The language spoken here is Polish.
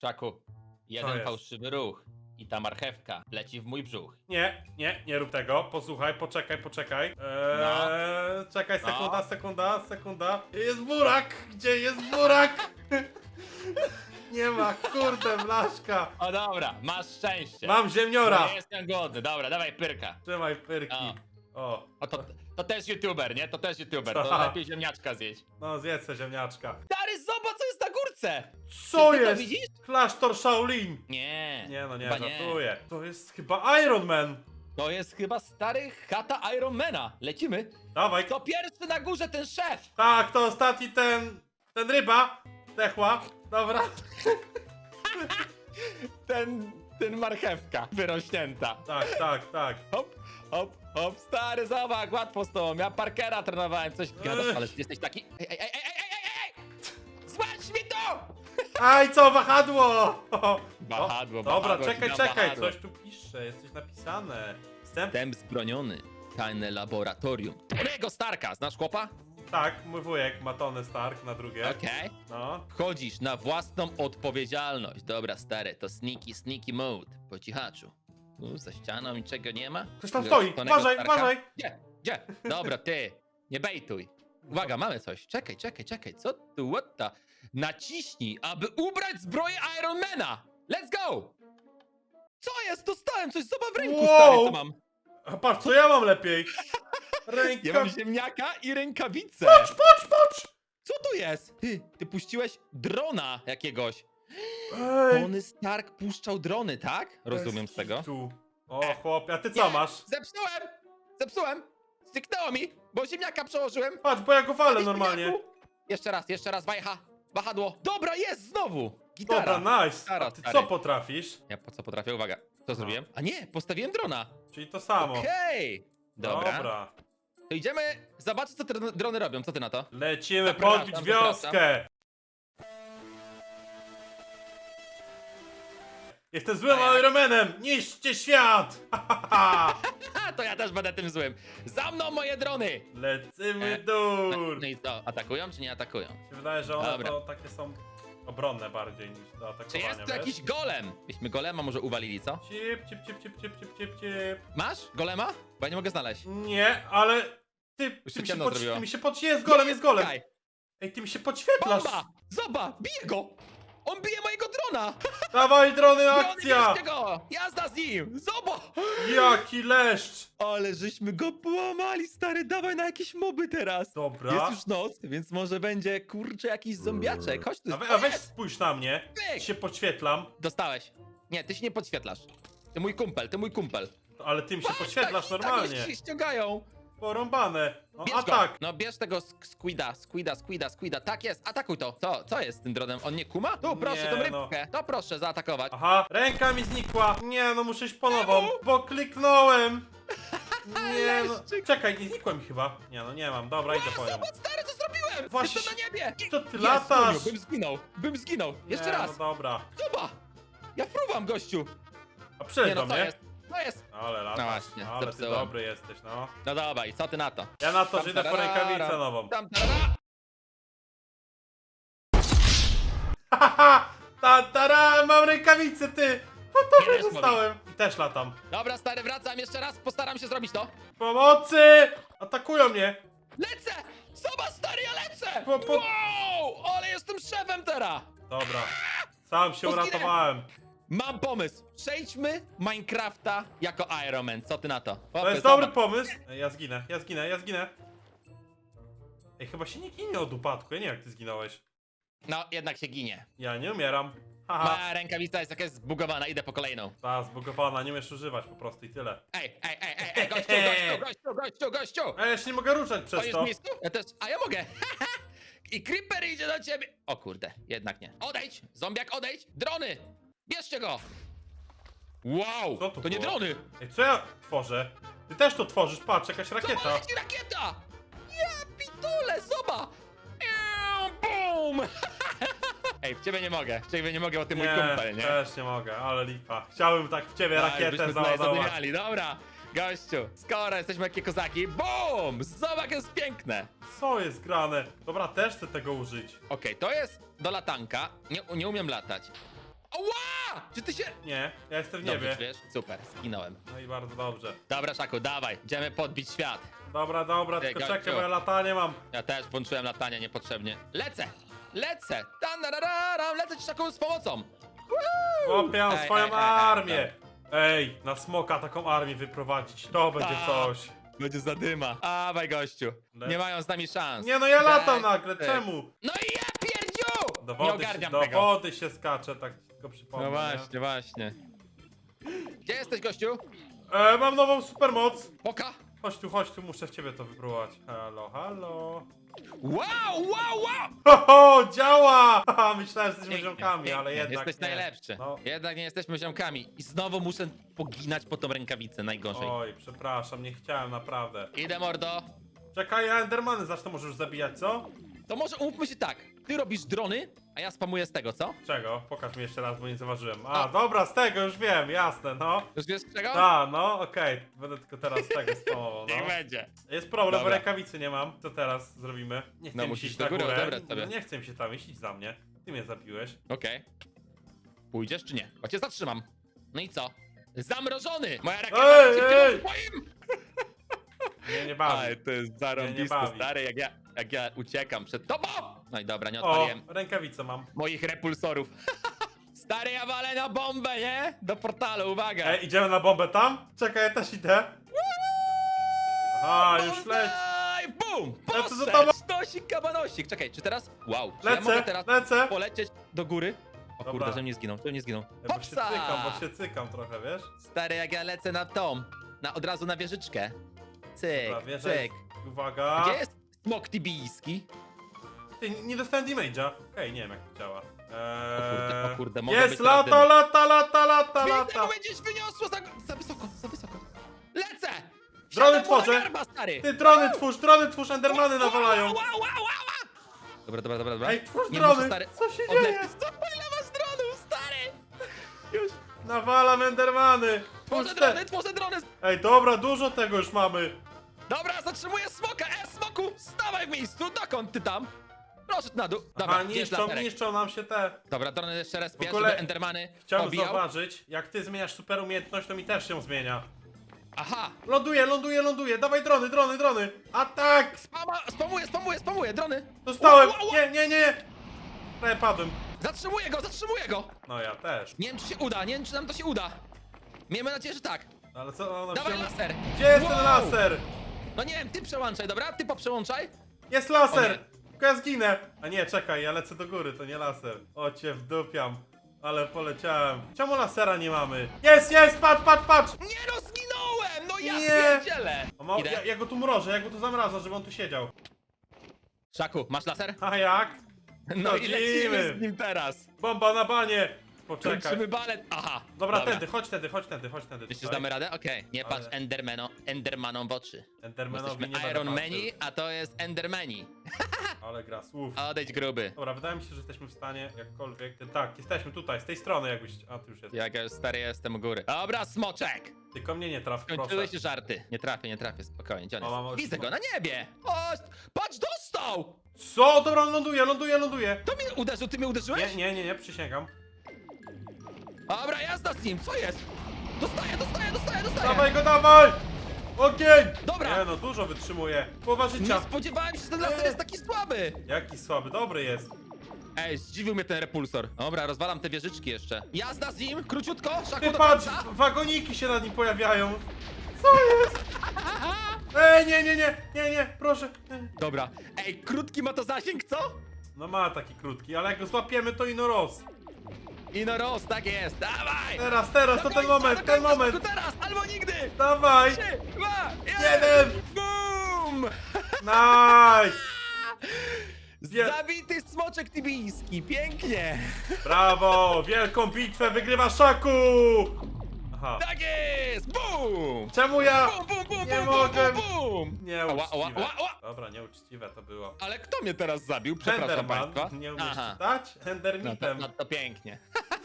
Czaku, jeden jest? fałszywy ruch i ta marchewka leci w mój brzuch. Nie, nie, nie rób tego. Posłuchaj, poczekaj, poczekaj. Eee, No. Czekaj, No. sekunda, sekunda, sekunda. Jest burak! Gdzie jest burak? nie ma, kurde, blaszka. O dobra, masz szczęście. Mam ziemniora. Nie jestem głodny, dobra, dawaj pyrka. Trzymaj pyrki. O, O, to, to też youtuber, nie? To też youtuber, to Tak. lepiej ziemniaczka zjeść. no zjedz se ziemniaczka. Stary, zobacz co jest na Co Ty to jest? widzisz? Klasztor Shaolin. Nie. Nie no, nie, chyba żartuję. To jest chyba Iron Man. To jest chyba stary chata Ironmana. Lecimy. Dawaj. To pierwszy na górze ten szef. Tak, to ostatni ten, ten ryba. Techła. Dobra. Ten, ten marchewka wyrośnięta. Tak, tak, tak. Hop, hop, hop, stary, zobacz, łatwo z tobą. Ja Parkera trenowałem, coś gadasz, Ech. ale jesteś taki... Ej, ej, ej! Aj, co, wahadło! Wahadło, Dobra, wahadło, czekaj, czekaj, wahadło. coś tu pisze, jest coś napisane. Wstęp? Wstęp zbroniony. Tajne laboratorium. Tonego Starka, znasz chłopa? Tak, mój wujek ma Tony Stark na drugie. Okej. No. Chodzisz na własną odpowiedzialność. Dobra, stary, to sneaky, sneaky mode. Po cichaczu. Tu za ścianą niczego nie ma? Ktoś tam stoi, Tonego uważaj, Starka? uważaj! Gdzie? Gdzie? Dobra, ty. Nie bejtuj. Uwaga, mamy coś. Czekaj, czekaj, czekaj. Co tu, what the? Naciśnij, aby ubrać zbroję Ironmana. Let's go! Co jest? Dostałem coś. Zobacz w ręku, Wow! stary, co mam. A patrz, co ja mam lepiej? Ręka... Ja mam ziemniaka i rękawice. Patrz, patrz, patrz! Co to jest? Ty, ty puściłeś drona jakiegoś. Ej, Tony Stark puszczał drony, tak? Rozumiem z tego. Tu. O, chłopie, a ty co Nie. masz? Zepsułem! Zepsułem! Styknęło mi, bo ziemniaka przełożyłem. Patrz, bo ja go walę normalnie. ziemniaku. Jeszcze raz, jeszcze raz, wajcha. Wahadło. Dobra, jest znowu! Gitara. Dobra, nice. Stara, A ty stary. co potrafisz? Ja po co potrafię? Uwaga. Co zrobiłem? A nie, postawiłem drona. Czyli to samo. Okej. Dobra. Dobra. To idziemy zobaczyć, co te dro- drony robią. Co ty na to? Lecimy Zapraszam, podbić zapraszam. wioskę! Jestem złym A jak? Ironmanem! Niszczcie świat! A, to ja też będę tym złym. Za mną moje drony! Lecimy E, dur! No i co, atakują czy nie atakują? Mi się wydaje, że one Dobra. to takie są obronne bardziej niż do Czy atakowania, jest tu wiesz? jakiś golem? Byśmy golema może uwalili, co? Cip, cip, cip, cip, cip, cip, cip, cip. Masz golema? Bo ja nie mogę znaleźć. Nie, ale... Ty, Już ty się mi się, ciemno pod... zrobiło. ty mi się pod... Jest golem, jest golem! Czekaj. Ej, ty mi się podświetlasz! Bomba! Zobacz, bije go! On bije mojego drona! Dawaj drony, akcja! go! Jazda z nim! Zobacz! Jaki leszcz! Ale żeśmy go połamali, stary, dawaj na jakieś moby teraz! Dobra. Jest już noc, więc może będzie, kurczę, jakiś zombiaczek. Chodź tu. A, we, a weź Jest! spójrz na mnie. Pyk! Się podświetlam, Dostałeś. Nie, ty się nie podświetlasz. Ty mój kumpel, ty mój kumpel. ale tym się podświetlasz Tak, normalnie. Tak, się ściągają. Porąbane. No, Bierz go. tak. No bierz tego sk- squida, squida, squida, squida. Tak jest, atakuj to. Co, co jest z tym dronem? On nie kuma? Tu, proszę, Nie, tą no. rybkę. To proszę zaatakować. Aha, ręka mi znikła. Nie, no muszę iść po nową, bo kliknąłem. Nie no. Leszczyk. Czekaj, nie znikła mi chyba. Nie no, nie mam. Dobra, idę po nią. Zobacz, stary, co zrobiłem! Właśnie Jestem na niebie! Co ty Jest, latasz? Bym zginął, bym zginął. Jeszcze Nie, raz. No dobra. Zobacz! Ja fruwam, gościu. A przejdź Nie do no, co mnie. jest? Co jest? Ale latasz. No właśnie, Ale ty zepsułem. dobry jesteś, no. No dobra, i co ty na to? Ja na to, że idę po tarara, rękawicę nową. Tam, tarara. Haha! Ta, tara, mam rękawicę, ty! No to Nie wiesz, dostałem. I też latam. Dobra, stary, wracam jeszcze raz, postaram się zrobić to. Pomocy! Atakują mnie! Lecę! Zobacz, stary, ja lecę! Po- po- Wow! Ale jestem szefem teraz! Dobra. Sam się Zginę. uratowałem. Mam pomysł. Przejdźmy Minecrafta jako Iron Man. Co ty na to? To jest dobry pomysł. Ej, Ja zginę, ja zginę, ja zginę. Ej, chyba się nie ginie od upadku. Ja nie wiem, jak ty zginąłeś. No, jednak się ginie. Ja nie umieram. Haha. Moja rękawica jest jakaś zbugowana, idę po kolejną. Ta zbugowana, nie umiesz używać po prostu i tyle. Ej, ej, ej, ej, ej, gościu, gościu, gościu, gościu, gościu! Ja się nie mogę ruszać przez Stoisz to. Ja też, a ja mogę. I Creeper idzie do ciebie. O kurde, jednak nie. Odejdź, zombiak, odejdź. Drony! Bierzcie go! Wow, Co to to nie było? drony. Ej, co ja tworzę? Ty też to tworzysz, patrz, jakaś Zobacz, rakieta. leci rakieta! Ja pitole, zobacz! Eee, Boom! Ej, w ciebie nie mogę, w ciebie nie mogę, bo ty mój kumpel, nie? też nie mogę, ale lipa. Chciałbym tak w ciebie Tak, rakietę załadować. zadymiali. Dobra, gościu, skoro jesteśmy jakie kozaki, BOOM! Zobacz, jest piękne! Co jest grane? Dobra, też chcę tego użyć. Okej, to jest do latanka. Nie, nie umiem latać. Ała! Czy ty się... Nie, ja jestem w Dobrze, niebie. wiesz? Super, zginąłem. No i bardzo dobrze. Dobra, Szaku, dawaj, idziemy podbić świat. Dobra, dobra, Ty, tylko czekaj, bo ja latanie mam. Ja też włączyłem latanie niepotrzebnie. Lecę! Lecę! Tanarararam, lecę ci Szaku z pomocą! Chłopie, mam Ej, swoją ej, ej, ej, armię. Ej, na smoka taką armię wyprowadzić, to będzie Tak. coś. Będzie zadyma. Dawaj, gościu. Nie mają z nami szans. Nie no, ja latam Daj, nagle, ty. czemu? No i ja! Do Nie wody, się, ogarniam do tego. wody się skacze, tak tylko przypomnę. No nie? właśnie, właśnie. Gdzie jesteś, gościu? E, mam nową supermoc. Poka? Chodź tu, chodź tu, muszę w ciebie to wypróbować. Halo, halo. Wow, wow, wow! Ho, ho, działa! Haha, Myślałem, że jesteśmy Pięknie, ziomkami, pięknie. ale jednak Jesteś nie. najlepszy. No. Jednak nie jesteśmy ziomkami. I znowu muszę poginać po tą rękawicę, najgorzej. Oj, przepraszam, nie chciałem naprawdę. Idę, mordo. Czekaj, ja Endermany zacznę może już zabijać, co? To może umówmy się tak. Ty robisz drony, a ja spamuję z tego, co? Czego? Pokaż mi jeszcze raz, bo nie zauważyłem. A, A. dobra, z tego już wiem, jasne, no. Już wiesz z czego? Ta, no, okej. Będę tylko teraz z tego spamował, Niech no. będzie. Jest problem, bo Dobra. rękawicy nie mam. Co teraz zrobimy? Nie chcę No, mi musisz się iść do na góry górę. odebrać sobie. Nie chcę mi się tam iść, idź za mnie. Ty mnie zabiłeś. Okej. Pójdziesz czy nie? Bo cię zatrzymam. No i co? Zamrożony! Moja raketa Ej, w ej! moim! Nie, nie bawi. Aj, to jest Nie, bawi. stary, jak ja, jak ja uciekam przed tobą! No i dobra, nie O, odpaliłem rękawicę mam. moich repulsorów. stary, ja walę na bombę, nie? Do portalu, uwaga! Ej, idziemy na bombę tam? Czekaj, ja też idę. Aha, już leć. Bonsai! Bum! Lecę za tobą. Sztosik kabanosik! Czekaj, czy teraz... Wow, czy ja mogę Lecę, teraz lecę. polecieć do góry? O Dobra. kurde, że nie zginął, że nie zginął. Ja bo się cykam, bo się cykam trochę, wiesz? Stary, jak ja lecę na tą, na, od razu na wieżyczkę. Cyk, Dobra, wieża cyk. jest- Uwaga. Gdzie jest smok tibijski? Ty, nie dostałem damage'a. Okej, nie wiem jak to działa. Eee... O kurde, o kurde, mogę Jest być lata, lata, lata, lata, Widzę, lata. bo będziesz wyniosło za, za wysoko, za wysoko. Lecę! Drony Siadam mu na tworzę. garba, stary! Ty, drony twórz, drony twórz, endermany nawalają. Dobra, dobra, dobra, dobra. Ej, twórz Nie drony. stary, Co się dzieje? odlecieć. Co, ile masz dronów, stary? Już. Nawalam endermany. Tworzę Twórz drony, te... tworzę drony. Ej, dobra, dużo tego już mamy. Dobra, zatrzymuję smoka. E, smoku, stawaj w miejscu. Dokąd ty tam? Proszę na dół. Dobra, jest niszczą, laserek? niszczą nam się te. Dobra, drony jeszcze raz bierz, ogóle żeby endermany Chciałem pobijał. zauważyć, jak ty zmieniasz super umiejętność, to mi też się zmienia. Aha, Ląduje, ląduje, ląduje. Dawaj drony, drony, drony. Atak! spama, spamuję, spamuję, spamuję, drony. Dostałem. Ła, ła, ła. Nie, nie, nie. Prawie padłem. Zatrzymuję go, zatrzymuję go. No ja też. Nie wiem, czy się uda, nie wiem, czy nam to się uda. Miejmy nadzieję, że tak. Ale co ona Dawaj laser. Gdzie jest Wow. ten laser? No nie wiem, ty przełączaj, dobra? Ty poprzełączaj. Jest laser! Tylko ja zginę! A nie, czekaj, ja lecę do góry, to nie laser. O cię wdupiam. Ale poleciałem. Czemu lasera nie mamy? Jest, jest, patrz, patrz, patrz! Nie no, zginąłem! No ja Nie. pierdzielę! O, ma, Idę. ja, ja go tu mrożę, ja go tu zamrażę, żeby on tu siedział. Szaku, masz laser? A jak? No i lecimy z nim teraz. Bomba na banie! Poczekaj. Kończymy balet. Aha. Dobra, tędy, chodź tędy, chodź tędy, chodź tędy. Myślisz, damy radę? Okej. Nie Ale- patrz Endermano, Endermanom w oczy. Endermanowi Jesteśmy nie będę Iron patrzył. Mani, a to jest Endermani. Ale gra słów. Odejdź gruby. Dobra, wydaje mi się, że jesteśmy w stanie jakkolwiek... Tak, jesteśmy tutaj, z tej strony jakbyś... A, ty już jest. Jak ja już stary jestem u góry. Dobra, smoczek! Tylko mnie nie traf, proszę. Kończyły się żarty. Nie trafię, nie trafię, spokojnie. Gdzie on O, mam jest? oczy- Widzę go na niebie! O, patrz, dostał! Co? Dobra, on ląduje, ląduje, ląduje! To mnie uderzył, ty mnie uderzyłeś? Nie, nie, nie, nie, przysięgam. Dobra, jazda z nim, co jest? Dostaję, dostaję, dostaję, dostaję! Dawaj go, dawaj! Ogień! Dobra. Nie no, dużo wytrzymuje. Połowa Nie życia. spodziewałem się, że ten laser jest taki słaby! Jaki słaby, dobry jest. Ej, zdziwił mnie ten repulsor. Dobra, rozwalam te wieżyczki jeszcze. Jazda z nim, króciutko, szaku Ty do patrz, końca. wagoniki się nad nim pojawiają. Co jest? Ej, nie, nie, nie, nie, nie, proszę. Nie. Dobra. Ej, krótki ma to zasięg, co? No ma taki krótki, ale jak go złapiemy, to ino roz. Ino roz, tak jest, dawaj! Teraz, teraz, to ten moment, ten moment. Teraz, albo nigdy! Dawaj! Trzy, dwa, Jeden. Boom! Nice! Zje- Zabity smoczek tibijski, pięknie! Brawo! Wielką bitwę wygrywa Szaku! Aha. Tak jest! Boom! Czemu ja? Bum, bum, bum, Nie bum, mogę. bum, bum! Ała, ała, ała, ała. Dobra, nieuczciwe to było. Ale kto mnie teraz zabił? Przepraszam Enderman, państwa. nie umiesz Aha. czytać? No to, Endermitem. no to pięknie.